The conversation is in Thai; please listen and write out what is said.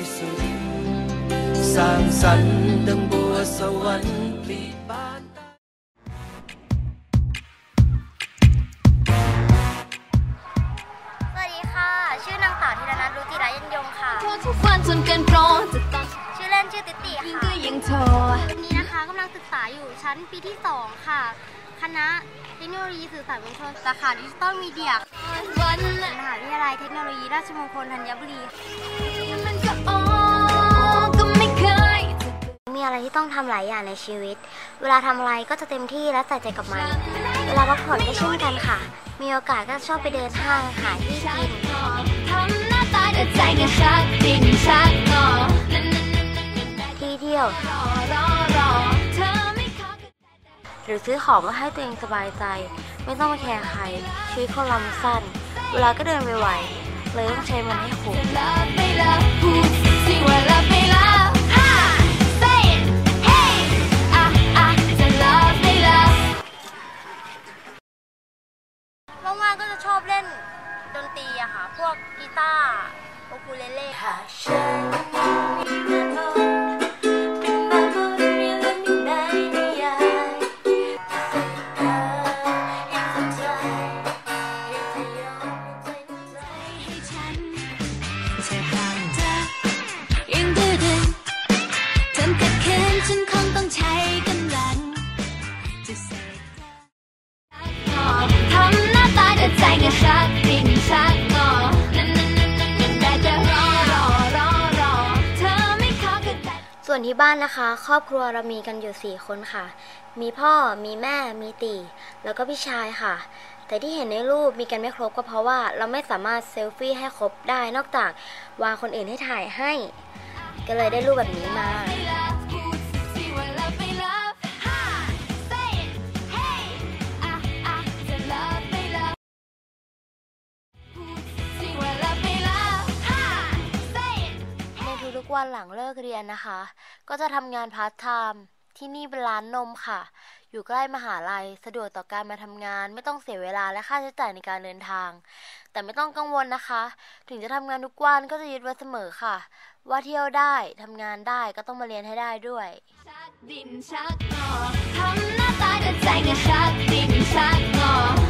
ที่สุด สร้างสรรค์ดังบัวสวรรค์ปลีบานสวัสดีค่ะ ชื่อนางสาวธีรนัทรุจิรายันยงค่ะโทรทุกวันจนเกินโปรจะต้องชื่อเล่นชื่อติติยิงค่ะก็ยังโทรวันนี้นะคะกำลังศึกษาอยู่ชั้นปีที่ 2 ค่ะ คณะเทคโนโลยีสื่อสารมวลชนสาขาดิจิตอลมีเดียวั นมหาวิทยาลัยเทคโนโลยีราชมงคลธัญบุรี มีอะไรที่ต้องทำหลายอย่างในชีวิต เวลาทำอะไรก็จะเต็มที่และใส่ใจกับมัน เวลาพักผ่อนก็เช่นกันค่ะ มีโอกาสก็ชอบไปเดินห้างหาที่กินที่เที่ยวรอรอรอหรือซื้อของมาให้ตัวเองสบายใจ ไม่ต้องมาแคร์ใครชีวิตคนเราสั้น เวลาก็เดินไปไวเลยต้องใช้มันให้คุ้มจะ love ไม่ love พูดสิว่า love ไม่ love ฮ่า say it hey อะอะจะ love ไม่ love ว่างๆก็จะชอบเล่นดนตรีอะค่ะ พวกกีตาร์โอคูเลเล่ค่ะ ส่วนที่บ้านนะคะ ครอบครัวเรามีกันอยู่ 4 คนค่ะ มีพ่อมีแม่มีตีแล้วก็พี่ชายค่ะ แต่ที่เห็นในรูปมีกันไม่ครบก็เพราะว่าเราไม่สามารถเซลฟี่ให้ครบได้นอกจากวางคนอื่นให้ถ่ายให้ ก็เลยได้รูปแบบนี้มา วันหลังเลิกเรียนนะคะ ก็จะทำงานพาร์ทไทม์ที่นี่เป็นร้านนมค่ะ อยู่ใกล้มหาลัย สะดวกต่อการมาทำงาน ไม่ต้องเสียเวลาและค่าใช้จ่ายในการเดินทาง แต่ไม่ต้องกังวลนะคะ ถึงจะทำงานทุกวันก็จะยึดไว้เสมอค่ะ ว่าเที่ยวได้ทำงานได้ก็ต้องมาเรียนให้ได้ด้วย ชักดินชักงอทำหน้าตาแต่ใจก็ชักดินชัก